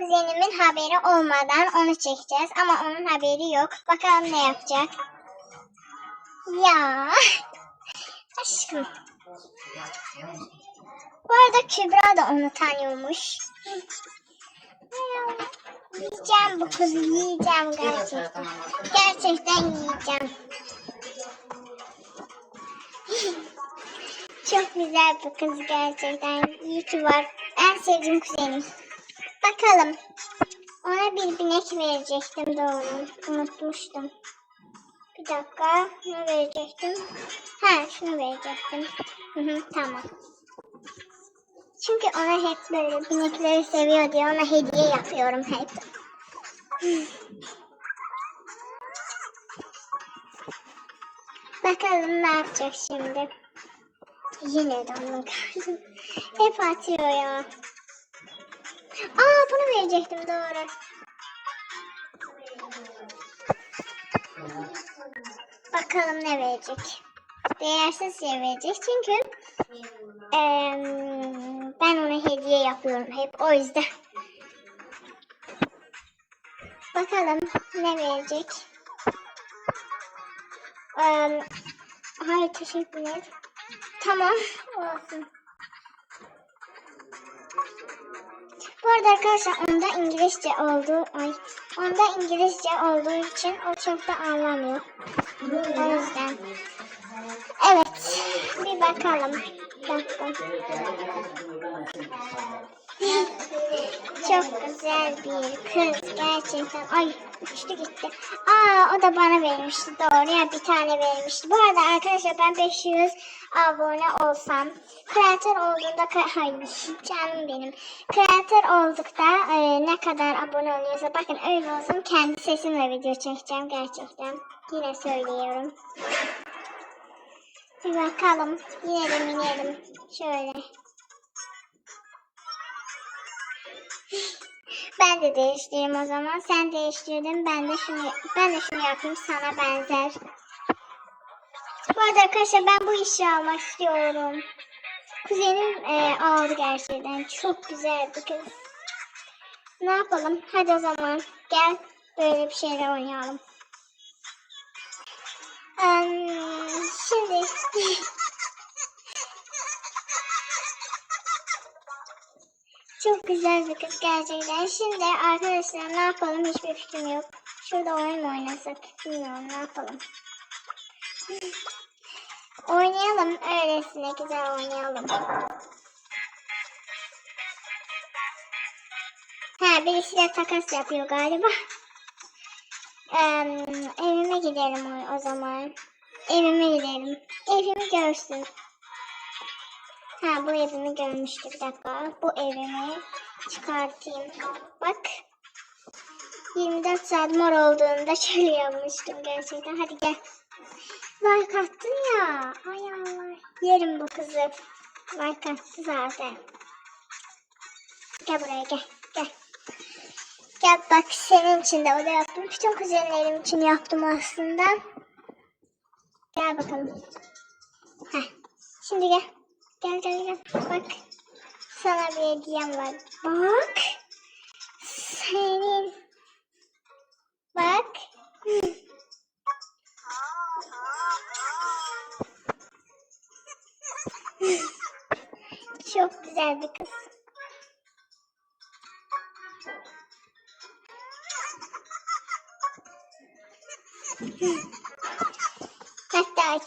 kuzenimin haberi olmadan onu çekeceğiz. Ama onun haberi yok. Bakalım ne yapacak. Ya. Aşkım. Bu arada Kübra da onu tanıyormuş. Yiyeceğim bu kızı yiyeceğim gerçekten. Gerçekten yiyeceğim. Çok güzel bu kız gerçekten. İyi ki var. En sevdiğim kuzenim. Bakalım. Ona bir binek verecektim doğru. Unutmuştum. Bir dakika. Ne verecektim? Ha şunu verecektim. Hı hı, tamam. Çünkü ona hep böyle binekleri seviyor diye ona hediye yapıyorum hep. Bakalım ne yapacak şimdi. Yine onun karnı. Hep atıyor ya. Aa bunu verecektim doğru. Bakalım ne verecek. Değersiz şey verecek çünkü em, ben ona hediye yapıyorum hep o yüzden. Bakalım ne verecek. Em, hayır teşekkürler. Tamam olsun. Bu arada arkadaşlar onda İngilizce olduğu ay onda İngilizce olduğu için o çok da anlamıyor. O yüzden. Evet. Bir bakalım. Dakika. Çok güzel bir kız gerçekten. Ay uçtu gitti. Aa o da bana vermişti doğru ya bir tane vermişti. Bu arada arkadaşlar ben 500 abone olsam kreatör olduğunda hayır canım benim. Kreatör oldukta e, ne kadar abone oluyorsa bakın öyle olsun kendi sesimle video çekeceğim gerçekten. Yine söylüyorum. Bir bakalım. Yinelim yinelim. Şöyle. Ben de değiştireyim o zaman. Sen değiştirdin. Ben de şunu ben de şunu yapayım sana benzer. Bu arada arkadaşlar ben bu işi almak istiyorum. Kuzenim e, aldı gerçekten. Çok güzel bir kız. Ne yapalım? Hadi o zaman gel böyle bir şeyler oynayalım. Em, şimdi çok güzel bir kız gerçekten. Şimdi arkadaşlar ne yapalım hiçbir fikrim yok. Şurada oyun mu oynasak bilmiyorum ne yapalım. Oynayalım öylesine güzel oynayalım. Ha birisi de takas yapıyor galiba. Em, evime gidelim o zaman. Evime gidelim. Evimi görsün. Ha bu evimi görmüştü bir dakika. Bu evimi çıkartayım. Bak. 24 saat mor olduğunda şöyle yapmıştım gerçekten. Hadi gel. Like attın ya. Ay Allah. Yerim bu kızı. Like attı zaten. Gel buraya gel. Gel. Gel bak senin için de o da yaptım. Bütün kuzenlerim için yaptım aslında. Gel bakalım. Heh. Şimdi gel. Gel gel gel. Bak. Sana bir hediyem var. Bak. Senin. Bak. Çok güzel bir kız.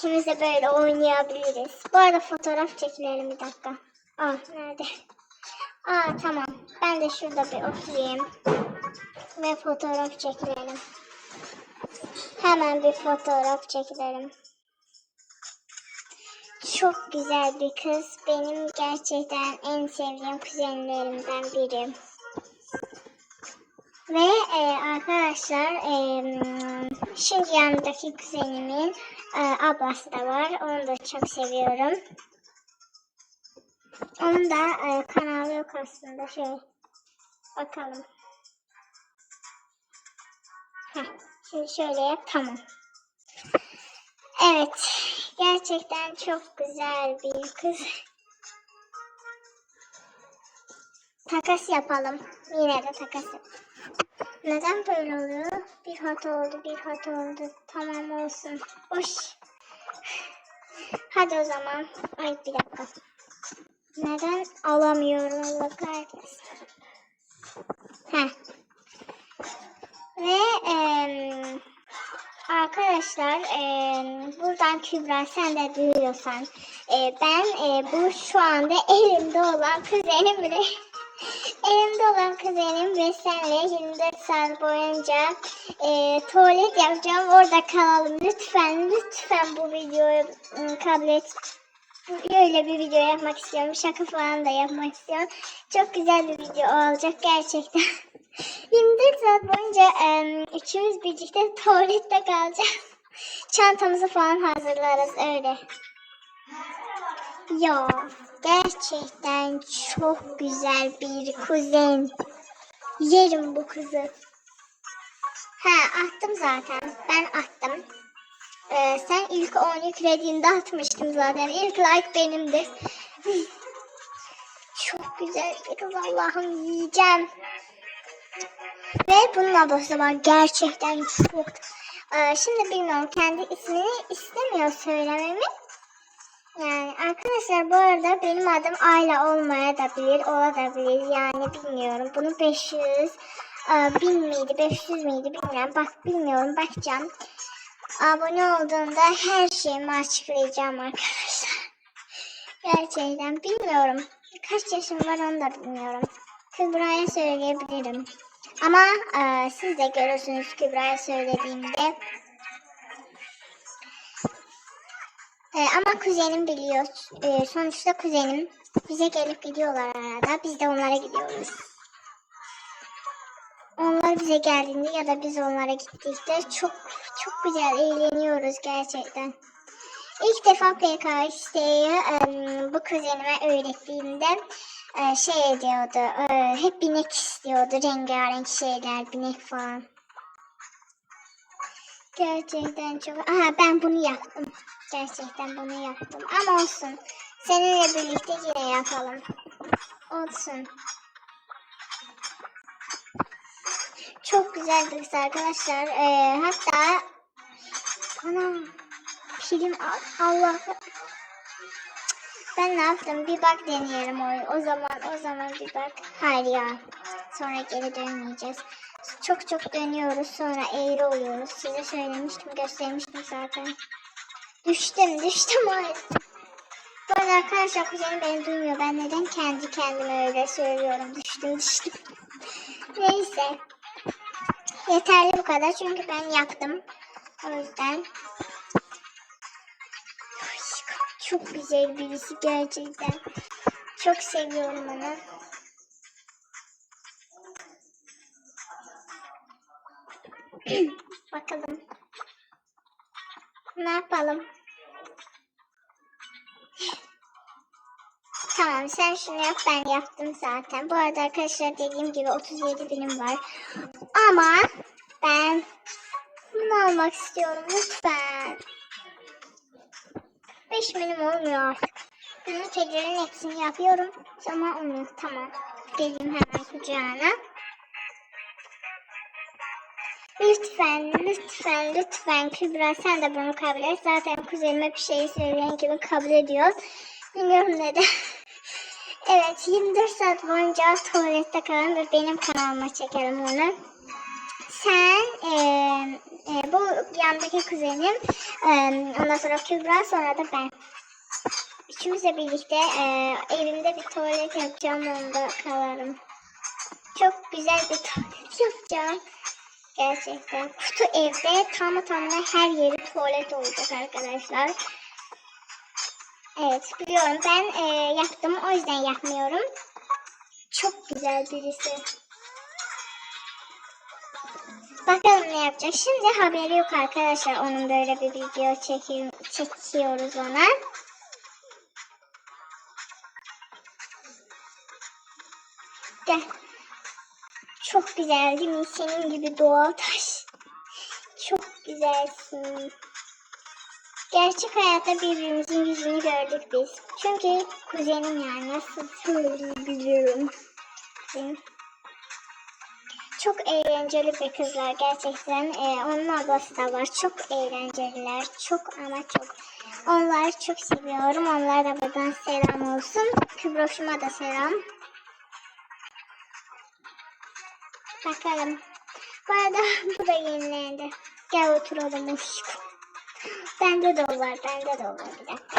İkimiz böyle oynayabiliriz. Bu arada fotoğraf çekilelim bir dakika. Aa nerede? Aa tamam. Ben de şurada bir oturayım. Ve fotoğraf çekilelim. Hemen bir fotoğraf çekilelim. Çok güzel bir kız. Benim gerçekten en sevdiğim kuzenlerimden biri. Ve e, arkadaşlar e, şimdi yanındaki kuzenimin e, ablası da var. Onu da çok seviyorum. Onun da e, kanalı yok aslında. Şöyle bakalım. Heh, şimdi şöyle yap. Tamam. Evet. Gerçekten çok güzel bir kız. takas yapalım. Yine de takas yap- Neden böyle oluyor? Bir hata oldu, bir hata oldu. Tamam olsun. Boş. Hadi o zaman. Ay bir dakika. Neden alamıyorum Allah kahretsin. Heh. Ve em, arkadaşlar em, buradan Kübra sen de duyuyorsan e, ben e, bu şu anda elimde olan kuzenimle elimde olan kuzenim ve senle 24 saat boyunca e, tuvalet yapacağım. Orada kalalım. Lütfen lütfen bu videoyu ım, kabul et. Böyle bir video yapmak istiyorum. Şaka falan da yapmak istiyorum. Çok güzel bir video olacak gerçekten. 24 saat boyunca em, üçümüz birlikte tuvalette kalacağız. Çantamızı falan hazırlarız öyle. Ya gerçekten çok güzel bir kuzen. Yerim bu kızı. Ha attım zaten. Ben attım. Ee, sen ilk 10 yüklediğinde atmıştım zaten. İlk like benimdi. Çok güzel bir kız Allah'ım yiyeceğim. Ve bunun ablası var. Gerçekten çok. Ee, şimdi bilmiyorum kendi ismini istemiyor söylememi. Yani arkadaşlar bu arada benim adım Ayla olmaya da bilir, olabilir yani bilmiyorum. Bunu 500, e, 1000 miydi, 500 miydi bilmiyorum. Bak bilmiyorum bakacağım. Abone olduğumda her şeyimi açıklayacağım arkadaşlar. Gerçekten bilmiyorum. Kaç yaşım var onu da bilmiyorum. Kübra'ya söyleyebilirim. Ama e, siz de görürsünüz Kübra'ya söylediğimde. E, ama kuzenim biliyor. E, sonuçta kuzenim bize gelip gidiyorlar arada. Biz de onlara gidiyoruz. Onlar bize geldiğinde ya da biz onlara gittiğinde çok çok güzel eğleniyoruz gerçekten. İlk defa PKX'yi bu kuzenime öğrettiğimde e, şey diyordu, e, hep binek istiyordu, rengarenk şeyler, binek falan. Gerçekten çok... Aha ben bunu yaptım. Gerçekten bunu yaptım. Ama olsun. Seninle birlikte yine yapalım. Olsun. Çok güzel bir kız arkadaşlar. Ee, hatta ana pilim Allah ben ne yaptım? Bir bak deneyelim o, o zaman o zaman bir bak. Hayır ya. Sonra geri dönmeyeceğiz. Çok çok dönüyoruz sonra eğri oluyoruz. Size söylemiştim göstermiştim zaten. Düştüm düştüm maalesef. Bu arada arkadaşlar kuzenim beni duymuyor. Ben neden kendi kendime öyle söylüyorum. Düştüm düştüm. Neyse. Yeterli bu kadar çünkü ben yaptım. O yüzden. Çok güzel birisi gerçekten. Çok seviyorum onu. Bakalım. Ne yapalım? Tamam sen şunu yap ben yaptım zaten. Bu arada arkadaşlar dediğim gibi 37 binim var. Ama ben bunu almak istiyorum lütfen. 5 binim olmuyor artık. Bunun tecrübenin hepsini yapıyorum. Ama olmuyor. Tamam. Geleyim hemen kucağına. Lütfen, lütfen, lütfen Kübra sen de bunu kabul et. Zaten kuzenime bir şey söyleyen gibi kabul ediyor. Bilmiyorum neden. evet 24 saat boyunca tuvalette kalan ve benim kanalıma çekelim onu. Sen, e, e, bu yandaki kuzenim, e, ondan sonra Kübra sonra da ben. Üçümüzle birlikte e, evimde bir tuvalet yapacağım onda kalarım. Çok güzel bir tuvalet yapacağım. Gerçekten. Kutu evde tam tamına her yeri tuvalet olacak arkadaşlar. Evet biliyorum ben e, yaptım o yüzden yapmıyorum. Çok güzel birisi. Bakalım ne yapacak. Şimdi haberi yok arkadaşlar. Onun böyle bir video çekiyoruz ona. Çok güzel değil mi? Senin gibi doğal taş. Çok güzelsin. Gerçek hayatta birbirimizin yüzünü gördük biz. Çünkü kuzenim yani nasıl söyleyebilirim. etsin. Çok eğlenceli bir kızlar gerçekten. Ee, onun ablası da var. Çok eğlenceliler. Çok ama çok. Onları çok seviyorum. Onlara da buradan selam olsun. Kübroş'uma da selam. Bakalım. Bu arada bu da yenilendi. Gel oturalım aşkım. Bende de var. Bende de var. Bir dakika.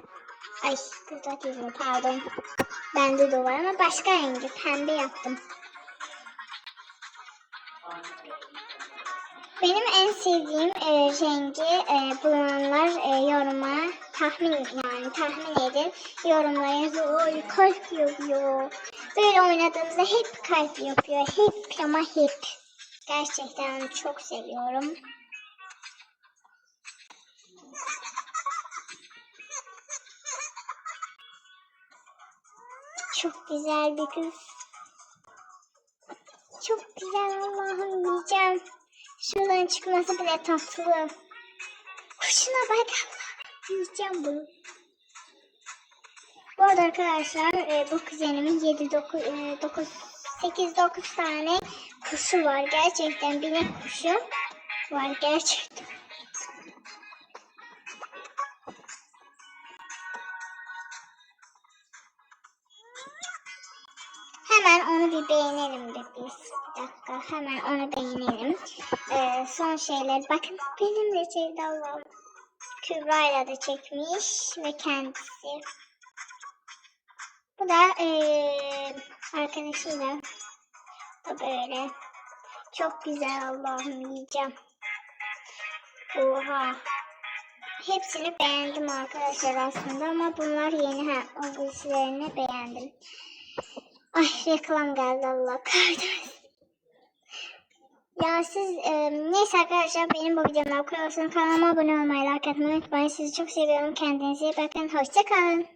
Ay burada değil? Pardon. Bende de var ama başka rengi. Pembe yaptım. Benim en sevdiğim e, rengi e, bulanlar e, yoruma tahmin yani tahmin edin. Yorumlara yazın. Oy kalp yapıyor. Böyle oynadığımızda hep kalp yapıyor. Hep ama hep. Gerçekten onu çok seviyorum. Çok güzel bir kız. Çok güzel Allah'ım yiyeceğim. Şuradan çıkması bile tatlı. Kuşuna bak Allah. Yiyeceğim bunu. Bu arada arkadaşlar e, bu kuzenimin 7 9 9 8 9 tane kuşu var. Gerçekten binek kuşu var gerçekten. Hemen onu bir beğenelim de biz. Bir dakika hemen onu beğenelim. Ee, son şeyler. Bakın benimle sevdalım. Kübra'yla da çekmiş ve kendisi. Bu da ee, arkadaşıyla da böyle. Çok güzel Allah'ım yiyeceğim. Oha. Hepsini beğendim arkadaşlar aslında ama bunlar yeni ha. O birisilerini beğendim. Ay reklam geldi Allah kahretsin. Ya siz e, neyse arkadaşlar benim bu videomu okuyorsunuz. Kanalıma abone olmayı, like atmayı unutmayın. Sizi çok seviyorum. Kendinize iyi bakın. Hoşçakalın.